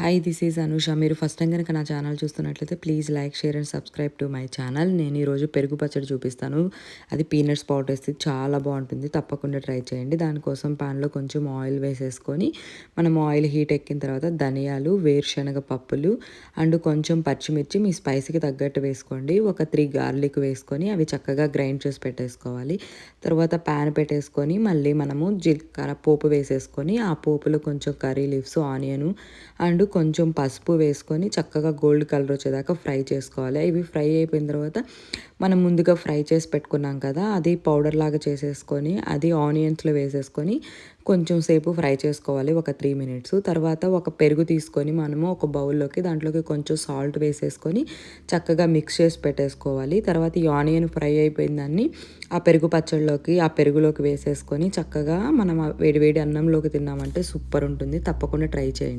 Hi this is Anusha మీరు first time కనుక నా ఛానల్ చూస్తున్నట్లయితే please like share and subscribe to my channel నేను ఈరోజు పెరుగు పచ్చడి చూపిస్తాను. అది పీనట్స్ పౌడర్ వేస్తే చాలా బాగుంటుంది. తప్పకుండా ట్రై చేయండి. దానికోసం ప్యాన్లో కొంచెం ఆయిల్ వేసేసుకొని మనం ఆయిల్ హీట్ ఎక్కిన తర్వాత ధనియాలు వేరుశనగ పప్పులు అండ్ కొంచెం పచ్చిమిర్చి మీ స్పైసీకి తగ్గట్టు వేసుకోండి. ఒక త్రీ గార్లిక్ వేసుకొని అవి చక్కగా గ్రైండ్ చేసి పెట్టేసుకోవాలి. తర్వాత ప్యాన్ పెట్టేసుకొని మళ్ళీ మనము జీలకర్ర పోపు వేసేసుకొని ఆ పోపులో కొంచెం కర్రీ లీవ్స్ ఆనియన్ అండ్ కొంచెం పసుపు వేసుకొని చక్కగా గోల్డ్ కలర్ వచ్చేదాకా ఫ్రై చేసుకోవాలి. ఇవి ఫ్రై అయిపోయిన తర్వాత మనం ముందుగా ఫ్రై చేసి పెట్టుకున్నాం కదా అది పౌడర్ లాగా చేసేసుకొని అది ఆనియన్స్లో వేసేసుకొని కొంచెం సేపు ఫ్రై చేసుకోవాలి ఒక త్రీ మినిట్స్. తర్వాత ఒక పెరుగు తీసుకొని మనము ఒక బౌల్లోకి దాంట్లోకి కొంచెం సాల్ట్ వేసేసుకొని చక్కగా మిక్స్ చేసి పెట్టేసుకోవాలి. తర్వాత ఈ ఆనియన్ ఫ్రై అయిపోయిన దాన్ని ఆ పెరుగు పచ్చడిలోకి ఆ పెరుగులోకి వేసేసుకొని చక్కగా మనం వేడివేడి అన్నంలోకి తిన్నామంటే సూపర్ ఉంటుంది. తప్పకుండా ట్రై చేయండి.